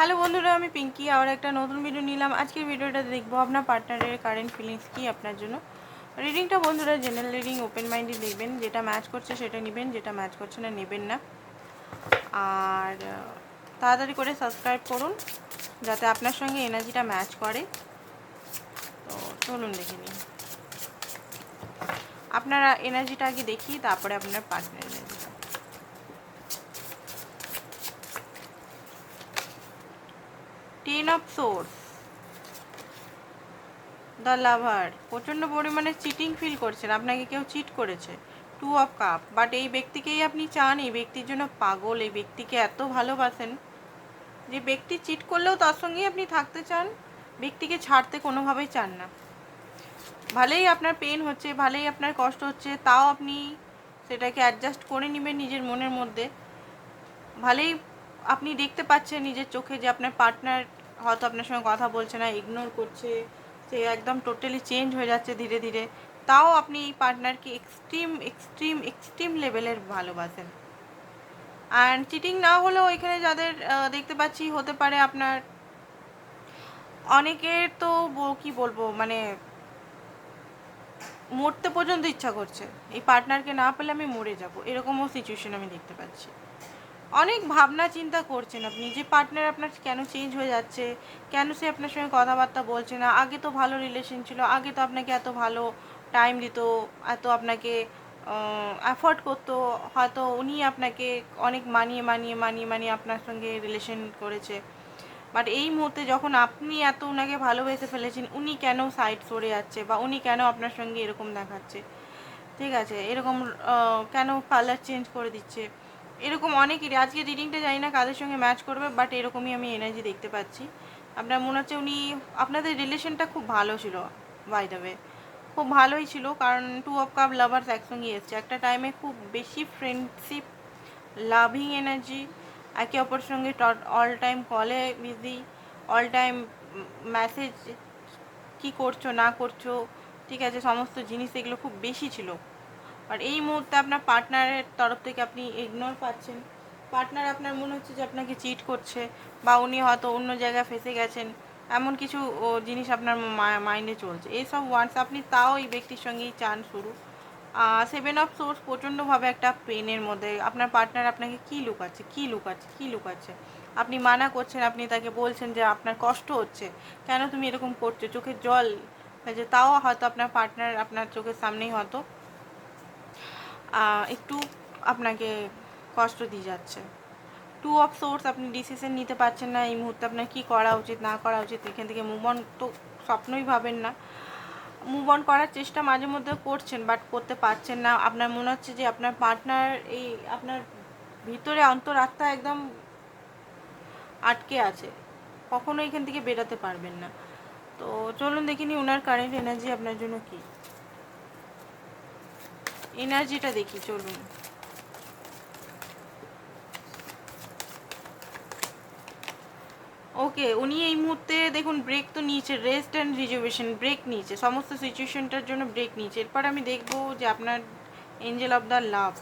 Hello বন্ধুরা, আমি পিঙ্কি। আবার একটা নতুন ভিডিও নিলাম। আজকের ভিডিওটা দেখব আপনার পার্টনারের কারেন্ট ফিলিংস কি আপনার জন্য। রিডিংটা বন্ধুরা জেনারেল রিডিং ওপেন মাইন্ডে দেখবেন। যেটা ম্যাচ করছে সেটা নেবেন, যেটা ম্যাচ করছে না নেবেন না। আর তাড়াতাড়ি করে সাবস্ক্রাইব করুন, যাতে আপনার সঙ্গে এনার্জিটা ম্যাচ করে। তো চলুন দেখে নিন আপনারা এনার্জিটা আগে দেখি তারপরে আপনার পার্টনার টেন অফ সোর্স দ্য লাভার প্রচণ্ড পরিমাণে চিটিং ফিল করছেন। আপনাকে কেউ চিট করেছে। টু অফ কাপ বাট এই ব্যক্তিকেই আপনি চান, এই ব্যক্তির জন্য পাগল, এই ব্যক্তিকে এত ভালোবাসেন যে ব্যক্তি চিট করলেও তার সঙ্গেই আপনি থাকতে চান, ব্যক্তিকে ছাড়তে কোনোভাবেই চান না। ভালোই আপনার পেন হচ্ছে, ভালোই আপনার কষ্ট হচ্ছে, তাও আপনি সেটাকে অ্যাডজাস্ট করে নেবেন নিজের মনের মধ্যে। ভালোই আপনি দেখতে পাচ্ছেন নিজের চোখে যে আপনার পার্টনার হয়তো আপনার সঙ্গে কথা বলছে না ইগনোর করছে, সে একদম টোটালি চেঞ্জ হয়ে যাচ্ছে ধীরে ধীরে। তাও আপনি এই পার্টনারকে এক্সট্রিম এক্সট্রিম এক্সট্রিম লেভেলের ভালোবাসেন। অ্যান্ড চিটিং না হলেও এখানে যাদের দেখতে পাচ্ছি হতে পারে আপনার অনেকের তো কি বলব মানে মরতে পর্যন্ত ইচ্ছা করছে। এই পার্টনারকে না পেলে আমি মরে যাব। এরকমও সিচুয়েশন আমি দেখতে পাচ্ছি। অনেক ভাবনা চিন্তা করছেন আপনি। যে পার্টনার আপনার কেন চেঞ্জ হয়ে যাচ্ছে, কেন সে আপনার সঙ্গে কথাবার্তা বলছে না? আগে তো ভালো রিলেশন ছিল, আগে তো আপনাকে এত ভালো টাইম দিত, এত আপনাকে অ্যাফোর্ড করতো। হয়তো উনি আপনাকে অনেক মানিয়ে মানিয়ে মানিয়ে মানিয়ে আপনার সঙ্গে রিলেশন করেছে। বাট এই মুহূর্তে যখন আপনি এত ওনাকে ভালোবেসে ফেলেছেন, উনি কেন সাইড সরে যাচ্ছে বা উনি কেন আপনার সঙ্গে এরকম দেখাচ্ছে? ঠিক আছে, এরকম কেন কালার চেঞ্জ করে দিচ্ছে? এরকম অনেকেরই আজকে রিডিংটা জানি না কাদের সঙ্গে ম্যাচ করবে বাট এরকমই আমি এনার্জি দেখতে পাচ্ছি। আপনার মনে হচ্ছে উনি, আপনাদের রিলেশনটা খুব ভালো ছিল বাই দ্য ওয়ে খুব ভালোই ছিল, কারণ টু অফ কাপ লাভার্স একসঙ্গে এসছে। একটা টাইমে খুব বেশি ফ্রেন্ডশিপ লাভিং এনার্জি একে অপরের সঙ্গে অল টাইম কলে বিজি অল টাইম মেসেজ কি করছ, না করছ, ঠিক আছে, সমস্ত জিনিস এগুলো খুব বেশি ছিল। আর এই মুহূর্তে আপনার পার্টনারের তরফ থেকে আপনি ইগনোর পাচ্ছেন। পার্টনার আপনার মনে হচ্ছে যে আপনাকে চিট করছে বা উনি হয়তো অন্য জায়গায় ফেসে গেছেন, এমন কিছু জিনিস আপনার মাইন্ডে চলছে। এইসব ওয়ান্স আপনি তাও এই ব্যক্তির সঙ্গেই চান শুরু। সেভেন অফ সোর্স প্রচণ্ডভাবে একটা পেনের মধ্যে। আপনার পার্টনার আপনাকে কী লুকাচ্ছে কী লুকাচ্ছে কী লুকাচ্ছে? আপনি মানা করছেন, আপনি তাকে বলছেন যে আপনার কষ্ট হচ্ছে। কেন তুমি এরকম করছ? চোখের জল যে তাও হয়তো আপনার পার্টনার আপনার চোখের সামনেই হয়তো একটু আপনাকে কষ্ট দিয়ে যাচ্ছে। টু অফ সোর্স আপনি ডিসিশন নিতে পারছেন না, এই মুহূর্তে আপনার কী করা উচিত, না করা উচিত, এখান থেকে মুভ অন তো স্বপ্নই ভাবেন না। মুভ অন করার চেষ্টা মাঝে মধ্যে করছেন বাট করতে পারছেন না। আপনার মনে হচ্ছে যে আপনার পার্টনার এই আপনার ভিতরে অন্তরাত্মা একদম আটকে আছে। কখনো এখান থেকে বেরোতে পারবেন না। তো চলুন দেখিনি ওনার কারেন্ট এনার্জি আপনার জন্য কি? এনার্জিটা দেখি, চলুন। ওকে, উনি এই মুহূর্তে, দেখুন ব্রেক তো নিয়েছে রেস্ট অ্যান্ড রিজার্ভেশন ব্রেক নিয়েছে, সমস্ত সিচুয়েশনটার জন্য ব্রেক নিয়েছে। এরপর আমি দেখব যে আপনার এঞ্জেল অফ দ্য লাভ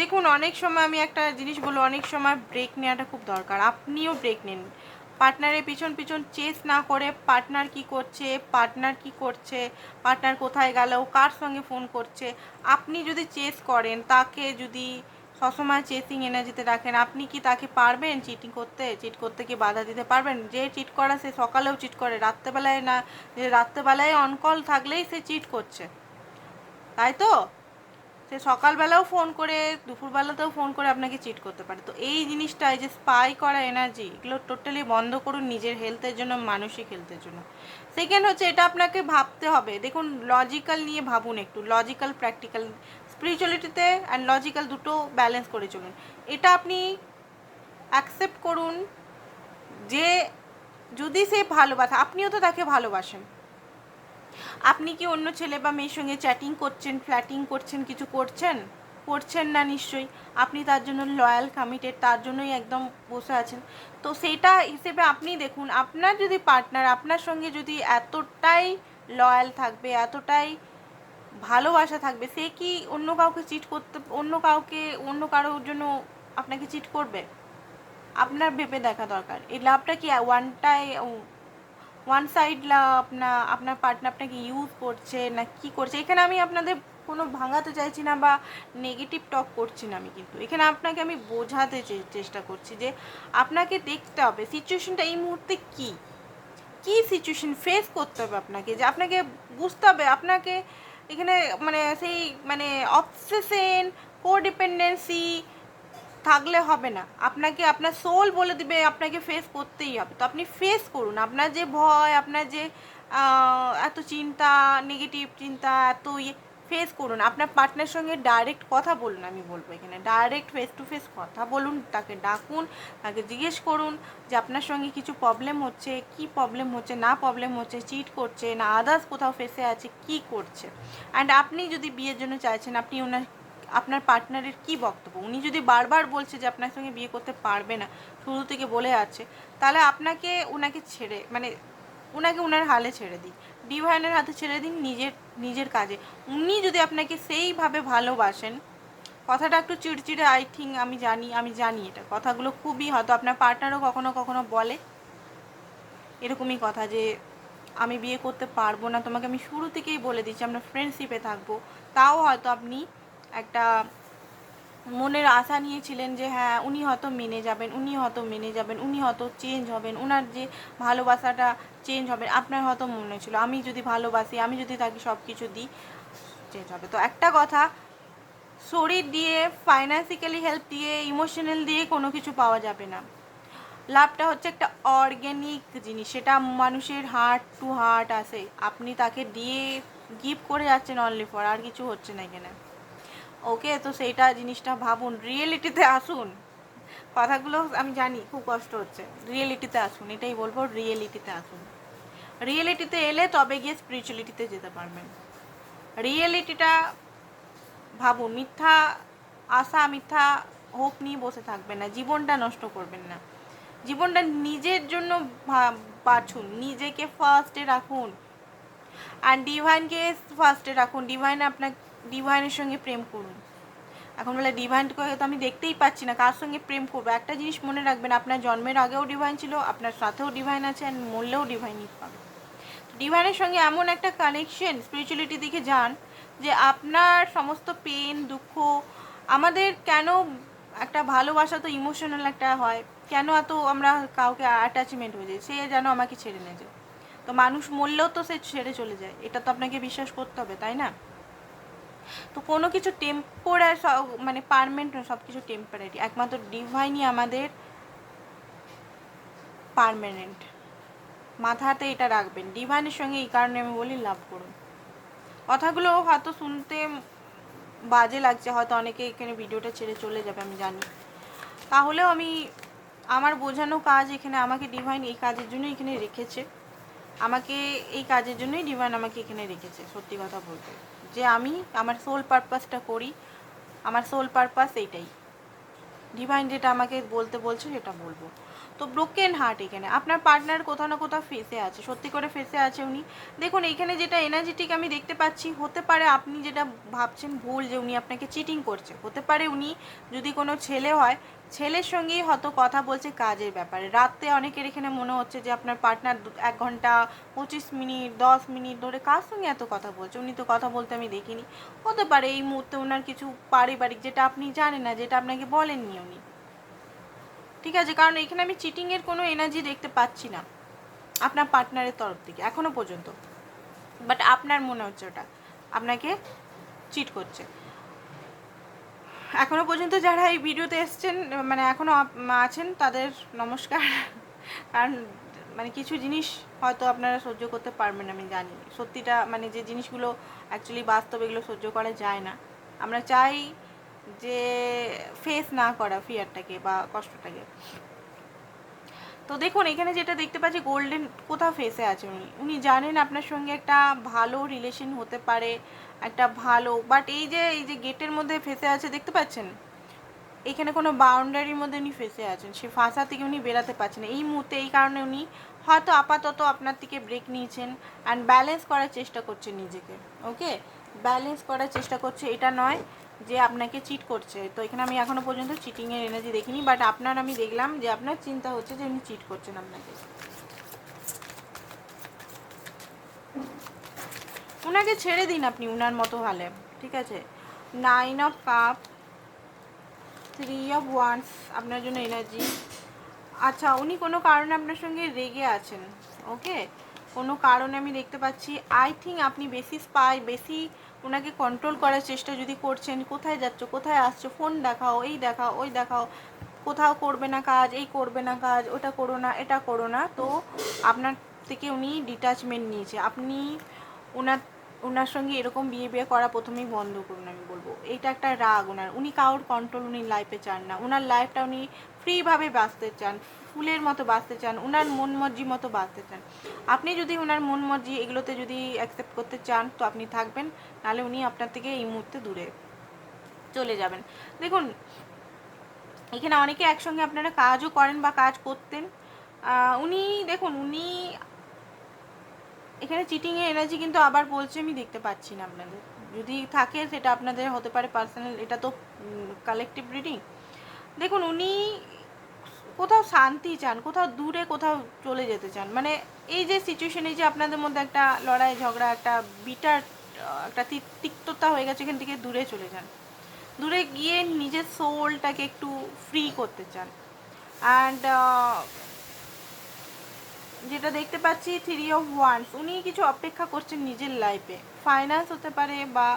দেখুন, অনেক সময় আমি একটা জিনিস বলব, অনেক সময় ব্রেক নেওয়াটা খুব দরকার। আপনিও ব্রেক নিন। পার্টনারের পিছন পিছন চেস না করে পার্টনার কি করছে, পার্টনার কি করছে, পার্টনার কোথায় গেল কার সঙ্গে ফোন করছে, আপনি যদি চেস করেন, তাকে যদি সবসময় চেসিং এনার্জিতে রাখেন, আপনি কি তাকে পারবেন চিটিং করতে? চিট করতে কি বাধা দিতে পারবেন? যে চিট করা সে সকালেও চিট করে, রাত্রেবেলায় না, যে রাত্রেবেলায় অনকল থাকলেই সে চিট করছে। তাই তো? সে সকালবেলাও ফোন করে, দুপুরবেলাতেও ফোন করে আপনাকে চিট করতে পারে। তো এই জিনিসটা, এই যে স্পাই করা এনার্জি এগুলো টোটালি বন্ধ করুন নিজের হেলথের জন্য, মানসিক হেলথের জন্য। সেকেন্ড হচ্ছে, এটা আপনাকে ভাবতে হবে। দেখুন লজিক্যাল নিয়ে ভাবুন একটু লজিক্যাল প্র্যাকটিক্যাল স্পিরিচুয়ালিটিতে অ্যান্ড লজিক্যাল দুটো ব্যালেন্স করে চলুন। এটা আপনি অ্যাকসেপ্ট করুন যে, যদি সে ভালোবাসে, আপনিও তো তাকে ভালোবাসেন। আপনি কি অন্য ছেলে বা মেয়ের সঙ্গে চ্যাটিং করছেন ফ্ল্যাটিং করছেন, কিছু করছেন? করছেন না নিশ্চয়ই। আপনি তার জন্য লয়াল কমিটেড তার জন্যই একদম বসে আছেন। তো সেটা হিসেবে আপনি দেখুন, আপনার যদি পার্টনার আপনার সঙ্গে যদি এতটাই লয়াল থাকবে, এতটাই ভালোবাসা থাকবে, সে কি অন্য কাউকে চিট করতে, অন্য কাউকে, অন্য কারোর জন্য আপনাকে চিট করবে? আপনার ভেবে দেখা দরকার। এই লাভটা কি ওয়ানটাই ওয়ান সাইড আপনার আপনার পার্টনার আপনাকে ইউজ করছে না কি করছে, এখানে আমি আপনাদের কোনো ভাঙাতে চাইছি না বা নেগেটিভ টক করছি না আমি কিন্তু। এখানে আপনাকে আমি বোঝাতে চেষ্টা করছি যে আপনাকে দেখতে হবে সিচুয়েশনটা এই মুহূর্তে কী। কি সিচুয়েশন ফেস করতে হবে আপনাকে, যে আপনাকে বুঝতে হবে, আপনাকে এখানে মানে সেই মানে অবসেশন কোডিপেন্ডেন্সি থাকলে হবে না। আপনাকে, আপনার সোল বলে দিবে, আপনাকে ফেস করতেই হবে। তো আপনি ফেস করুন। আপনার যে ভয়, আপনার যে এত চিন্তা নেগেটিভ চিন্তা, এত ইয়ে ফেস করুন। আপনার পার্টনার সঙ্গে ডাইরেক্ট কথা বলুন, আমি বলব এখানে। ডাইরেক্ট ফেস টু ফেস কথা বলুন, তাকে ডাকুন, তাকে জিজ্ঞেস করুন যে আপনার সঙ্গে কিছু প্রবলেম হচ্ছে, কি প্রবলেম হচ্ছে, না প্রবলেম হচ্ছে চিট করছে, না আদার্স কোথাও ফেসে আছে, কি করছে। অ্যান্ড আপনি যদি বিয়ের জন্য চাইছেন, আপনি ওনার আপনার পার্টনারের কি বক্তব্য? উনি যদি বারবার বলছে যে আপনার সঙ্গে বিয়ে করতে পারবে না, শুরু থেকে বলে আছে তাহলে আপনাকে ওনাকে ছেড়ে মানে ওনাকে ওনার হালে ছেড়ে দিই ডিভাইনের হাতে ছেড়ে দিন নিজের নিজের কাজে। উনি যদি আপনাকে সেইভাবে ভালোবাসেন, কথাটা একটু চিড়চিড়ে, আই থিঙ্ক আমি জানি আমি জানি এটা। কথাগুলো খুবই হয়তো আপনার পার্টনারও কখনো কখনো বলে। এরকমই কথা যে, আমি বিয়ে করতে পারব না, তোমাকে আমি শুরু থেকেই বলে দিচ্ছি, আমরা ফ্রেন্ডশিপে থাকব। তাও হয়তো আপনি একটা মনের আশা নিয়েছিলেন যে হ্যাঁ উনি হয়তো মেনে যাবেন, উনি হয়তো মেনে যাবেন, উনি হয়তো চেঞ্জ হবেন ওনার যে ভালোবাসাটা চেঞ্জ হবে, আপনার হয়তো মনে ছিল, আমি যদি ভালোবাসি, আমি যদি তাকে সব কিছু দিই চেঞ্জ হবে। তো একটা কথা, শরীর দিয়ে ফাইন্যান্সিক্যালি হেল্প দিয়ে ইমোশনাল দিয়ে কোনো কিছু পাওয়া যাবে না। লাভটা হচ্ছে একটা অর্গ্যানিক জিনিস, সেটা মানুষের হার্ট টু হার্ট আসে। আপনি তাকে দিয়ে গিফট করে যাচ্ছেন অনলি ফর আর কিছু হচ্ছে না এখানে। ওকে, তো সেইটা জিনিসটা ভাবুন রিয়েলিটিতে আসুন। কথাগুলো আমি জানি, খুব কষ্ট হচ্ছে। রিয়েলিটিতে আসুন, এটাই বলব রিয়েলিটিতে আসুন। রিয়েলিটিতে এলে তবে গিয়ে স্পিরিচুয়ালিটিতে যেতে পারবেন। রিয়েলিটিটা ভাবুন, মিথ্যা আশা, মিথ্যা হোপ নিয়ে বসে থাকবেন না, জীবনটা নষ্ট করবেন না। জীবনটা নিজের জন্য বাছুন নিজেকে ফার্স্টে রাখুন। আর ডিভাইনকে ফার্স্টে রাখুন। ডিভাইন আপনার ডিভাইনের সঙ্গে প্রেম করুন। এখন বলে ডিভাইনকে তো আমি দেখতেই পাচ্ছি না, কার সঙ্গে প্রেম করব? একটা জিনিস মনে রাখবেন, আপনার জন্মের আগেও ডিভাইন ছিল, আপনার সাথেও ডিভাইন আছে আর মরলেও ডিভাইনই পাবে ডিভাইনের সঙ্গে এমন একটা কানেকশন স্পিরিচুয়ালিটি দিকে যান যে আপনার সমস্ত পেন দুঃখ, আমাদের কেন একটা ভালোবাসা তো ইমোশনাল একটা হয়, কেন এত আমরা কাউকে অ্যাটাচমেন্ট হয়ে যাই? সে যেন আমাকে ছেড়ে নিয়ে যায়। তো মানুষ মরলেও তো সে ছেড়ে চলে যায়, এটা তো আপনাকে বিশ্বাস করতে হবে, তাই না? তো কোনো কিছু টেম্পোরারি মানে পারমানেন্ট সব কিছু টেম্পোরারি একমাত্র ডিভাইনই আমাদের পারমানেন্ট মাথাতে এটা রাখবেন। ডিভাইনের সঙ্গে এই কারণে আমি বলি লাভ করুন। কথাগুলো হয়তো শুনতে বাজে লাগছে, হয়তো অনেকে এখানে ভিডিওটা ছেড়ে চলে যাবে, আমি জানি। তাহলেও আমি, আমার বোঝানো কাজ এখানে আমাকে ডিভাইন এই কাজের জন্য এখানে রেখেছে। আমাকে এই কাজের জন্যই ডিভাইন আমাকে এখানে রেখেছে, সত্যি কথা বলতে। যে আমি আমার সোল পারপাসটা করি, আমার সোল পারপাস এইটাই। ডিভাইন যেটা আমাকে বলতে বলছে সেটা বলব। তো ব্রোকেন হার্ট এখানে। আপনার পার্টনার কোথাও না কোথাও ফেসে আছে, সত্যি করে ফেসে আছে উনি। দেখুন, এখানে যেটা এনার্জেটিক আমি দেখতে পাচ্ছি, হতে পারে আপনি যেটা ভাবছেন ভুল যে উনি আপনাকে চিটিং করছে। হতে পারে উনি যদি কোনো ছেলে হয়, ছেলের সঙ্গেই হয়তো কথা বলছে কাজের ব্যাপারে। রাতে অনেকের এখানে মনে হচ্ছে যে আপনার পার্টনার এক ঘণ্টা, পঁচিশ মিনিট, দশ মিনিট ধরে কার সঙ্গে এত কথা বলছে? উনি তো কথা বলতে আমি দেখিনি। হতে পারে এই মুহূর্তে ওনার কিছু পারিবারিক, যেটা আপনি জানেন না, যেটা আপনাকে বলেননি উনি। ঠিক আছে, কারণ এখানে আমি চিটিংয়ের কোনো এনার্জি দেখতে পাচ্ছি না আপনার পার্টনারের তরফ থেকে, এখনও পর্যন্ত। বাট আপনার মনে হচ্ছে ওটা, আপনাকে চিট করছে। এখনও পর্যন্ত যারা এই ভিডিওতে এসছেন মানে এখনও আপ- আছেন, তাদের নমস্কার। কারণ মানে কিছু জিনিস হয়তো আপনারা সহ্য করতে পারবেন, আমি জানি। সত্যিটা মানে যে জিনিসগুলো অ্যাকচুয়ালি বাস্তব এগুলো সহ্য করা যায় না। আমরা চাই যে ফেস না করা ফিয়ারটাকে বা কষ্টটাকে। তো দেখুন, এখানে যেটা দেখতে পাচ্ছি গোল্ডেন কোথাও ফেসে আছে উনি। উনি জানেন আপনার সঙ্গে একটা ভালো রিলেশন হতে পারে, একটা ভালো বাট এই যে এই যে গেটের মধ্যে ফেসে আছে, দেখতে পাচ্ছেন? এখানে কোনো বাউন্ডারির মধ্যে উনি ফেসে আছেন। সে ফাঁসা থেকে উনি বেরাতে পারছেন না। এই মুহূর্তে, এই কারণে উনি হয়তো আপাতত আপনার থেকে ব্রেক নিয়েছেন অ্যান্ড ব্যালেন্স করার চেষ্টা করছেন নিজেকে ওকে ব্যালেন্স করার চেষ্টা করছে, এটা নয়। যে আপনাকে চিট করছে। তো এখানে আমি এখনও পর্যন্ত চিটিংয়ের এনার্জি দেখিনি বাট আপনার আমি দেখলাম যে আপনার চিন্তা হচ্ছে যে উনি চিট করছেন আপনাকে। ওনাকে ছেড়ে দিন আপনি উনার মতো হলে, ঠিক আছে? Nine of cup three of wands আপনার জন্য এনার্জি আচ্ছা উনি কোনো কারণে আপনার সঙ্গে রেগে আছেন ওকে কোনো কারণে আমি দেখতে পাচ্ছি আই থিঙ্ক আপনি বেশি স্পাই বেশি ওনাকে কন্ট্রোল করার চেষ্টা যদি করছেন, কোথায় যাচ্ছ, কোথায় আসছো ফোন দেখাও, এই দেখাও, ওই দেখাও, কোথাও করবে না কাজ, এই করবে না কাজ, ওটা করো না, এটা করো না, তো আপনার থেকে উনি ডিটাচমেন্ট নিয়েছে। আপনি ওনার ওনার সঙ্গে এরকম বিহেভিয়ার করা প্রথমেই বন্ধ করুন, আমি বলব। এইটা একটা রাগ ওনার উনি কারোর কন্ট্রোল উনি লাইফে চান না। ওনার লাইফটা উনি ফ্রিভাবে বাঁচতে চান। ফুলের মতো বাঁচতে চান ওনার মন মর্জি মতো বাঁচতে চান। আপনি যদি ওনার মন মর্জি এগুলোতে যদি অ্যাকসেপ্ট করতে চান, তো আপনি থাকবেন, নাহলে উনি আপনার থেকে এই মুহূর্তে দূরে চলে যাবেন। দেখুন, এখানে অনেকে একসঙ্গে আপনারা কাজও করেন বা কাজ করতেন। উনি, দেখুন, উনি এখানে চিটিংয়ের এনার্জি কিন্তু আবার বলছে, আমি দেখতে পাচ্ছি না আপনাদের। যদি থাকে, সেটা আপনাদের হতে পারে পার্সোনাল এটা তো কালেকটিভ রিডিং দেখুন, উনি কোথাও শান্তি চান, কোথাও দূরে কোথাও চলে যেতে চান মানে এই যে সিচুয়েশনে যে আপনাদের মধ্যে একটা লড়াই, ঝগড়া, একটা বিটার একটা তিক্ততা হয়ে গেছে, এখান থেকে দূরে চলে যান। দূরে গিয়ে নিজের সোলটাকে একটু ফ্রি করতে চান। অ্যান্ড যেটা দেখতে পাচ্ছি থ্রি অফ ওয়ান্স উনি কিছু অপেক্ষা করছেন নিজের লাইফে ফাইন্যান্স হতে পারে বা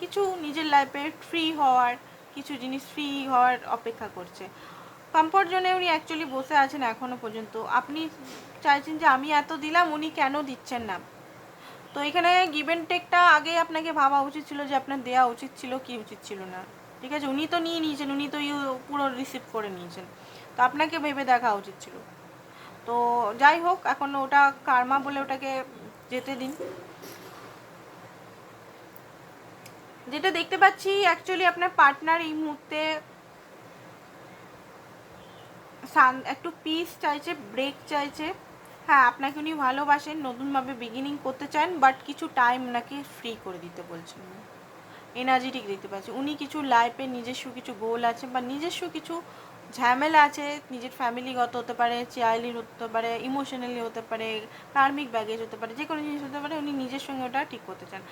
কিছু নিজের লাইফে ফ্রি হওয়ার, কিছু জিনিস ফ্রি হওয়ার অপেক্ষা করছে। কমফোর্ট জোনে উনি অ্যাকচুয়ালি বসে আছেন এখনও পর্যন্ত। আপনি চাইছেন যে আমি এত দিলাম, উনি কেন দিচ্ছেন না? তো এখানে গিভেন টেকটা আগে আপনাকে ভাবা উচিত ছিল যে আপনার দেওয়া উচিত ছিল, কি উচিত ছিল না। ঠিক আছে? উনি তো নিয়ে নিয়েছেন, উনি তো ইউ- পুরো রিসিভ করে নিয়েছেন। তো আপনাকে ভেবে দেখা উচিত ছিল। তো যাই হোক, এখন ওটা কার্মা বলে ওটাকে যেতে দিন। যেটা দেখতে পাচ্ছি অ্যাকচুয়ালি আপনার পার্টনার এই মুহূর্তে শান- একটু পিস চাইছে ব্রেক চাইছে। হ্যাঁ আপনাকে উনি ভালোবাসেন, নতুনভাবে বিগিনিং করতে চান বাট কিছু টাইম ওনাকে ফ্রি করে দিতে বলছেন এনার্জেটিক দিতে পাচ্ছি। উনি কিছু লাইফে নিজস্ব কিছু গোল আছে, বা নিজস্ব কিছু ঝামেলা আছে, নিজের ফ্যামিলিগত হতে পারে চাইল্ডহুড হতে পারে ইমোশনালি হতে পারে কার্মিক ব্যাগেজ হতে পারে যে কোনো জিনিস হতে পারে, উনি নিজের সঙ্গে ওটা ঠিক করতে চান।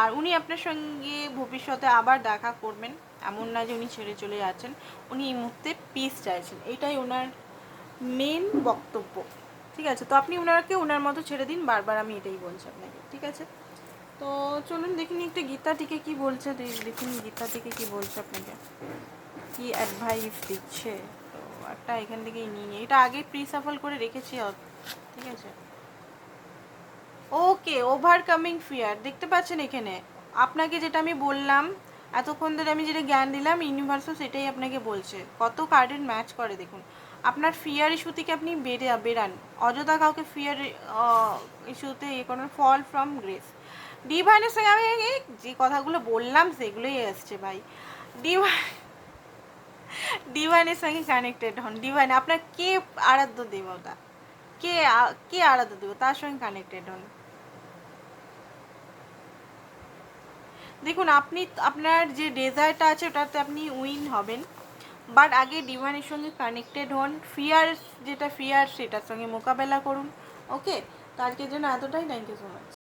আর উনি আপনার সঙ্গে ভবিষ্যতে আবার দেখা করবেন, এমন না যে উনি ছেড়ে চলে যাচ্ছেন, উনি এই মুহূর্তে পিস চাইছেন। এটাই ওনার মেন বক্তব্য। ঠিক আছে? তো আপনি ওনাকে ওনার মতো ছেড়ে দিন, বারবার আমি এটাই বলছি আপনাকে। ঠিক আছে? তো চলুন দেখিনি একটা গীতা থেকে কি বলছে দেখুন গীতা থেকে কি বলছে আপনাকে। কি অ্যাডভাইস দিচ্ছে? তো একটা এখান থেকেই নিয়ে নিই। এটা আগে প্রি সাফল করে রেখেছি ঠিক আছে? ওকে ওভারকামিং ফিয়ার দেখতে পাচ্ছেন এখানে, আপনাকে যেটা আমি বললাম, এতক্ষণ ধরে আমি যেটা জ্ঞান দিলাম ইউনিভার্সও সেটাই আপনাকে বলছে। কত কার্ডের ম্যাচ করে, দেখুন। আপনার ফিয়ার ইস্যু থেকে আপনি বেরে, বেরান। অযথা কাউকে ফিয়ার ইস্যুতে ইয়ে করেন ফল ফ্রম গ্রেস ডিভাইনের সঙ্গে আমি যে কথাগুলো বললাম, সেগুলোই আসছে ভাই। ডিভাইন ডিভাইনের সঙ্গে কানেক্টেড হন। ডিভাইন, আপনার কে আরাধ্য দেবতা? কে কে আরাধ্য দেব তার সঙ্গে কানেক্টেড হন। দেখুন, আপনি, আপনার যে ডেজায়ারটা আছে, ওটাতে আপনি উইন হবেন। বাট আগে ডিভাইনের সঙ্গে কানেক্টেড হন। ফিয়ার যেটা ফিয়ার সেটার সঙ্গে মোকাবেলা করুন। ওকে তো আজকের জন্য এতটাই। Thank you so much